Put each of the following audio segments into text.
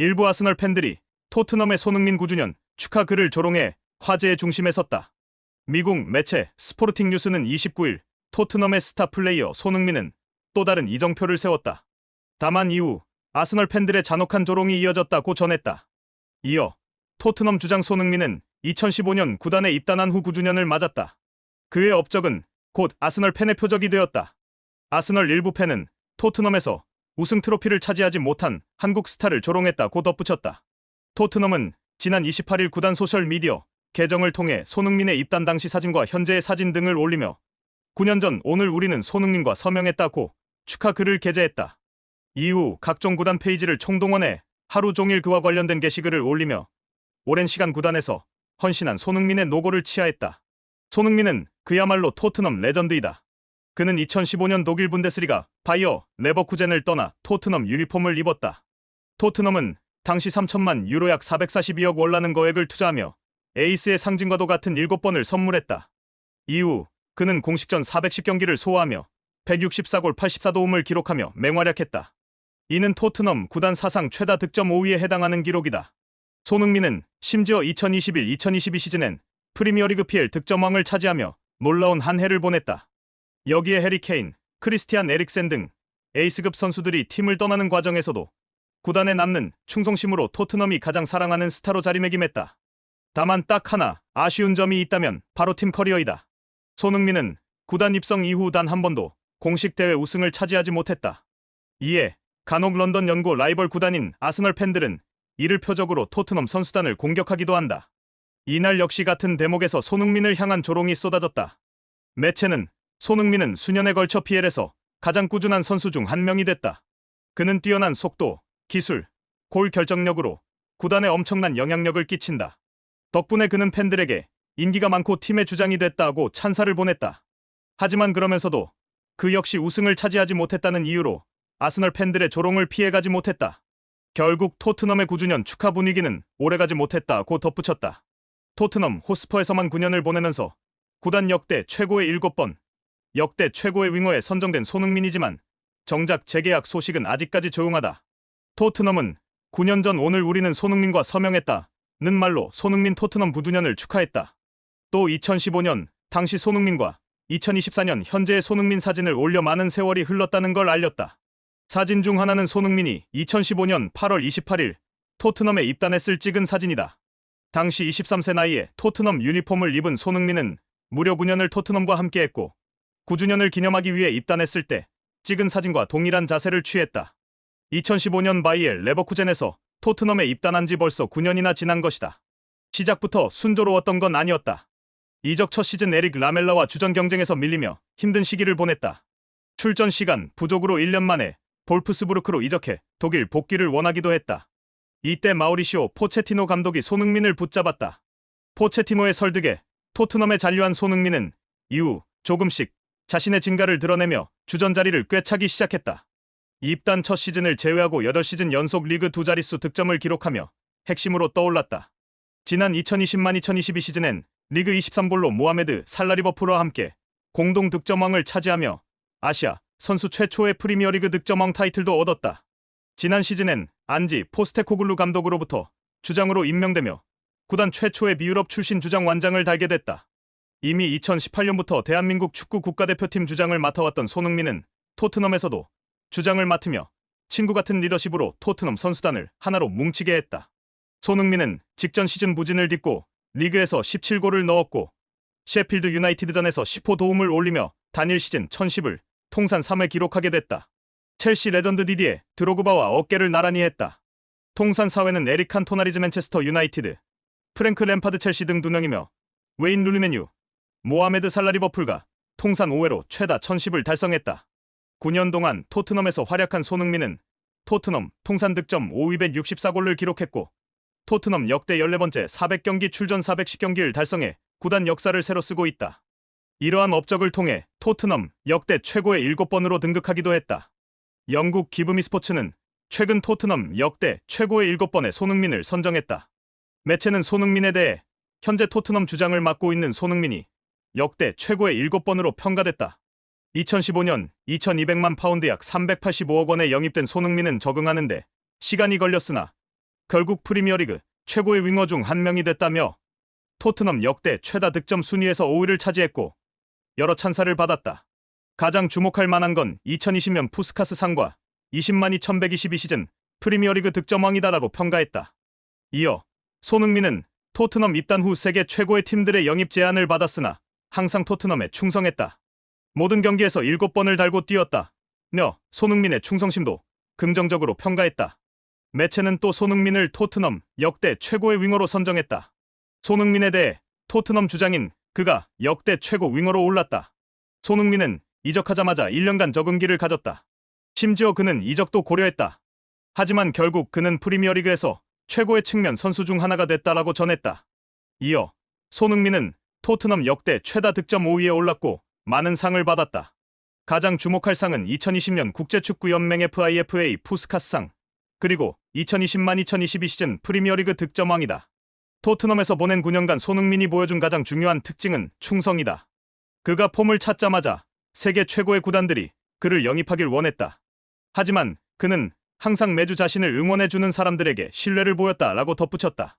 일부 아스널 팬들이 토트넘의 손흥민 9주년 축하 글을 조롱해 화제의 중심에 섰다. 미국 매체 스포르팅 뉴스는 29일 토트넘의 스타 플레이어 손흥민은 또 다른 이정표를 세웠다. 다만 이후 아스널 팬들의 잔혹한 조롱이 이어졌다고 전했다. 이어 토트넘 주장 손흥민은 2015년 구단에 입단한 후 9주년을 맞았다. 그의 업적은 곧 아스널 팬의 표적이 되었다. 아스널 일부 팬은 토트넘에서 우승 트로피를 차지하지 못한 한국 스타를 조롱했다고 덧붙였다. 토트넘은 지난 28일 구단 소셜 미디어 계정을 통해 손흥민의 입단 당시 사진과 현재의 사진 등을 올리며 9년 전 오늘 우리는 손흥민과 서명했다고 축하 글을 게재했다. 이후 각종 구단 페이지를 총동원해 하루 종일 그와 관련된 게시글을 올리며 오랜 시간 구단에서 헌신한 손흥민의 노고를 치하했다. 손흥민은 그야말로 토트넘 레전드이다. 그는 2015년 독일 분데스리가 바이어 레버쿠젠을 떠나 토트넘 유니폼을 입었다. 토트넘은 당시 3천만 유로 약 442억 원라는 거액을 투자하며 에이스의 상징과도 같은 7번을 선물했다. 이후 그는 공식전 410경기를 소화하며 164골 84도움을 기록하며 맹활약했다. 이는 토트넘 구단 사상 최다 득점 5위에 해당하는 기록이다. 손흥민은 심지어 2021-2022 시즌엔 프리미어리그 PL 득점왕을 차지하며 놀라운 한 해를 보냈다. 여기에 해리 케인, 크리스티안 에릭센 등 에이스급 선수들이 팀을 떠나는 과정에서도 구단에 남는 충성심으로 토트넘이 가장 사랑하는 스타로 자리매김했다. 다만 딱 하나 아쉬운 점이 있다면 바로 팀 커리어이다. 손흥민은 구단 입성 이후 단 한 번도 공식 대회 우승을 차지하지 못했다. 이에 간혹 런던 연고 라이벌 구단인 아스널 팬들은 이를 표적으로 토트넘 선수단을 공격하기도 한다. 이날 역시 같은 대목에서 손흥민을 향한 조롱이 쏟아졌다. 매체는 손흥민은 수년에 걸쳐 PL에서 가장 꾸준한 선수 중 한 명이 됐다. 그는 뛰어난 속도, 기술, 골 결정력으로 구단에 엄청난 영향력을 끼친다. 덕분에 그는 팬들에게 인기가 많고 팀의 주장이 됐다고 찬사를 보냈다. 하지만 그러면서도 그 역시 우승을 차지하지 못했다는 이유로 아스널 팬들의 조롱을 피해가지 못했다. 결국 토트넘의 9주년 축하 분위기는 오래가지 못했다고 덧붙였다. 토트넘 호스퍼에서만 9년을 보내면서 구단 역대 최고의 7번, 역대 최고의 윙어에 선정된 손흥민이지만 정작 재계약 소식은 아직까지 조용하다. 토트넘은 9년 전 오늘 우리는 손흥민과 서명했다. 는 말로 손흥민 토트넘 9주년을 축하했다. 또 2015년 당시 손흥민과 2024년 현재의 손흥민 사진을 올려 많은 세월이 흘렀다는 걸 알렸다. 사진 중 하나는 손흥민이 2015년 8월 28일 토트넘에 입단했을 찍은 사진이다. 당시 23세 나이에 토트넘 유니폼을 입은 손흥민은 무려 9년을 토트넘과 함께했고 9주년을 기념하기 위해 입단했을 때 찍은 사진과 동일한 자세를 취했다. 2015년 바이엘 레버쿠젠에서 토트넘에 입단한 지 벌써 9년이나 지난 것이다. 시작부터 순조로웠던 건 아니었다. 이적 첫 시즌 에릭 라멜라와 주전 경쟁에서 밀리며 힘든 시기를 보냈다. 출전 시간 부족으로 1년 만에 볼프스부르크로 이적해 독일 복귀를 원하기도 했다. 이때 마우리시오 포체티노 감독이 손흥민을 붙잡았다. 포체티노의 설득에 토트넘에 잔류한 손흥민은 이후 조금씩 자신의 진가를 드러내며 주전 자리를 꿰차기 시작했다. 입단 첫 시즌을 제외하고 8시즌 연속 리그 두 자릿수 득점을 기록하며 핵심으로 떠올랐다. 지난 2020-2022 시즌엔 리그 23골로 모하메드 살라리버프와 함께 공동 득점왕을 차지하며 아시아 선수 최초의 프리미어리그 득점왕 타이틀도 얻었다. 지난 시즌엔 안지 포스테코글루 감독으로부터 주장으로 임명되며 구단 최초의 비유럽 출신 주장 완장을 달게 됐다. 이미 2018년부터 대한민국 축구 국가대표팀 주장을 맡아왔던 손흥민은 토트넘에서도 주장을 맡으며 친구 같은 리더십으로 토트넘 선수단을 하나로 뭉치게 했다. 손흥민은 직전 시즌 부진을 딛고 리그에서 17골을 넣었고 셰필드 유나이티드전에서 10호 도움을 올리며 단일 시즌 1010을 통산 3회 기록하게 됐다. 첼시 레전드 디디에 드로그바와 어깨를 나란히 했다. 통산 4회는 에릭 칸토나리즈 맨체스터 유나이티드, 프랭크 램파드 첼시 등 두 명이며 웨인 루리메뉴, 모하메드 살라리버풀과 통산 5회로 최다 1010을 달성했다. 9년 동안 토트넘에서 활약한 손흥민은 토트넘 통산 득점 5,264골을 기록했고 토트넘 역대 14번째 400경기 출전 410경기를 달성해 구단 역사를 새로 쓰고 있다. 이러한 업적을 통해 토트넘 역대 최고의 7번으로 등극하기도 했다. 영국 기브미 스포츠는 최근 토트넘 역대 최고의 7번의 손흥민을 선정했다. 매체는 손흥민에 대해 현재 토트넘 주장을 맡고 있는 손흥민이 역대 최고의 7번으로 평가됐다. 2015년 2200만 파운드 약 385억 원에 영입된 손흥민은 적응하는데 시간이 걸렸으나 결국 프리미어리그 최고의 윙어 중 한 명이 됐다며 토트넘 역대 최다 득점 순위에서 5위를 차지했고 여러 찬사를 받았다. 가장 주목할 만한 건 2020년 푸스카스 상과 20만이 1122 시즌 프리미어리그 득점왕이다라고 평가했다. 이어 손흥민은 토트넘 입단 후 세계 최고의 팀들의 영입 제안을 받았으나 항상 토트넘에 충성했다. 모든 경기에서 7번을 달고 뛰었다. 며 손흥민의 충성심도 긍정적으로 평가했다. 매체는 또 손흥민을 토트넘 역대 최고의 윙어로 선정했다. 손흥민에 대해 토트넘 주장인 그가 역대 최고 윙어로 올랐다. 손흥민은 이적하자마자 1년간 적응기를 가졌다. 심지어 그는 이적도 고려했다. 하지만 결국 그는 프리미어리그에서 최고의 측면 선수 중 하나가 됐다라고 전했다. 이어 손흥민은 토트넘 역대 최다 득점 5위에 올랐고 많은 상을 받았다. 가장 주목할 상은 2020년 국제축구연맹 FIFA 푸스카스상, 그리고 2020만 2022 시즌 프리미어리그 득점왕이다. 토트넘에서 보낸 9년간 손흥민이 보여준 가장 중요한 특징은 충성이다. 그가 폼을 찾자마자 세계 최고의 구단들이 그를 영입하길 원했다. 하지만 그는 항상 매주 자신을 응원해주는 사람들에게 신뢰를 보였다 라고 덧붙였다.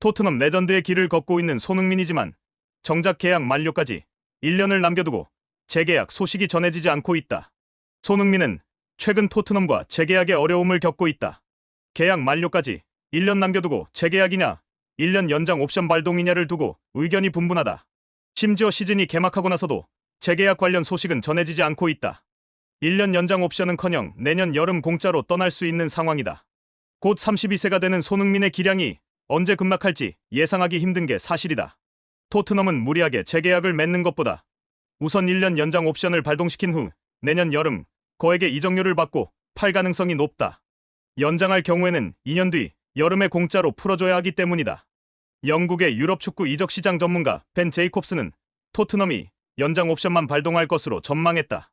토트넘 레전드의 길을 걷고 있는 손흥민이지만 정작 계약 만료까지 1년을 남겨두고 재계약 소식이 전해지지 않고 있다. 손흥민은 최근 토트넘과 재계약의 어려움을 겪고 있다. 계약 만료까지 1년 남겨두고 재계약이냐, 1년 연장 옵션 발동이냐를 두고 의견이 분분하다. 심지어 시즌이 개막하고 나서도 재계약 관련 소식은 전해지지 않고 있다. 1년 연장 옵션은커녕 내년 여름 공짜로 떠날 수 있는 상황이다. 곧 32세가 되는 손흥민의 기량이 언제 급락할지 예상하기 힘든 게 사실이다. 토트넘은 무리하게 재계약을 맺는 것보다 우선 1년 연장 옵션을 발동시킨 후 내년 여름 거액의 이적료를 받고 팔 가능성이 높다. 연장할 경우에는 2년 뒤 여름에 공짜로 풀어줘야 하기 때문이다. 영국의 유럽 축구 이적 시장 전문가 벤 제이콥스는 토트넘이 연장 옵션만 발동할 것으로 전망했다.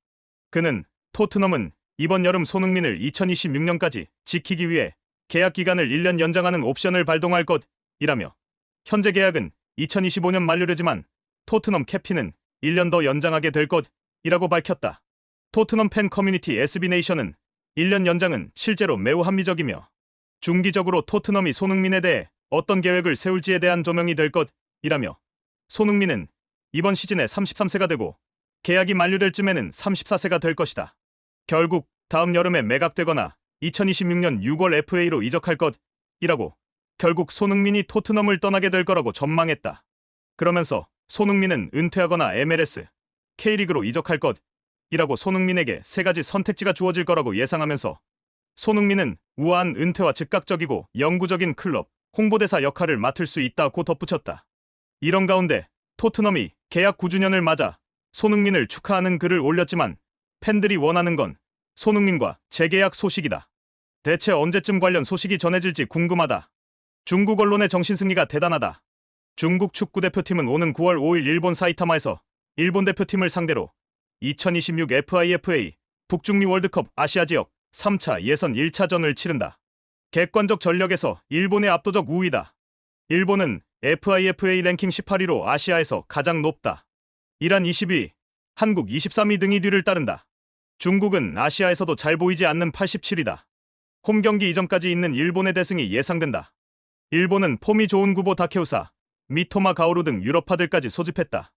그는 토트넘은 이번 여름 손흥민을 2026년까지 지키기 위해 계약 기간을 1년 연장하는 옵션을 발동할 것이라며 현재 계약은 2025년 만료되지만 토트넘 캐피는 1년 더 연장하게 될 것이라고 밝혔다. 토트넘 팬 커뮤니티 SB네이션은 1년 연장은 실제로 매우 합리적이며 중기적으로 토트넘이 손흥민에 대해 어떤 계획을 세울지에 대한 조명이 될 것이라며 손흥민은 이번 시즌에 33세가 되고 계약이 만료될 쯤에는 34세가 될 것이다. 결국 다음 여름에 매각되거나 2026년 6월 FA로 이적할 것이라고 결국 손흥민이 토트넘을 떠나게 될 거라고 전망했다. 그러면서 손흥민은 은퇴하거나 MLS, K리그로 이적할 것이라고 손흥민에게 세 가지 선택지가 주어질 거라고 예상하면서 손흥민은 우아한 은퇴와 즉각적이고 영구적인 클럽 홍보대사 역할을 맡을 수 있다고 덧붙였다. 이런 가운데 토트넘이 계약 9주년을 맞아 손흥민을 축하하는 글을 올렸지만 팬들이 원하는 건 손흥민과 재계약 소식이다. 대체 언제쯤 관련 소식이 전해질지 궁금하다. 중국 언론의 정신승리가 대단하다. 중국 축구 대표팀은 오는 9월 5일 일본 사이타마에서 일본 대표팀을 상대로 2026 FIFA 북중미 월드컵 아시아 지역 3차 예선 1차전을 치른다. 객관적 전력에서 일본의 압도적 우위다. 일본은 FIFA 랭킹 18위로 아시아에서 가장 높다. 이란 20위, 한국 23위 등이 뒤를 따른다. 중국은 아시아에서도 잘 보이지 않는 87위다. 홈 경기 이전까지 있는 일본의 대승이 예상된다. 일본은 폼이 좋은 구보 다케우사, 미토마 가오루 등 유럽파들까지 소집했다.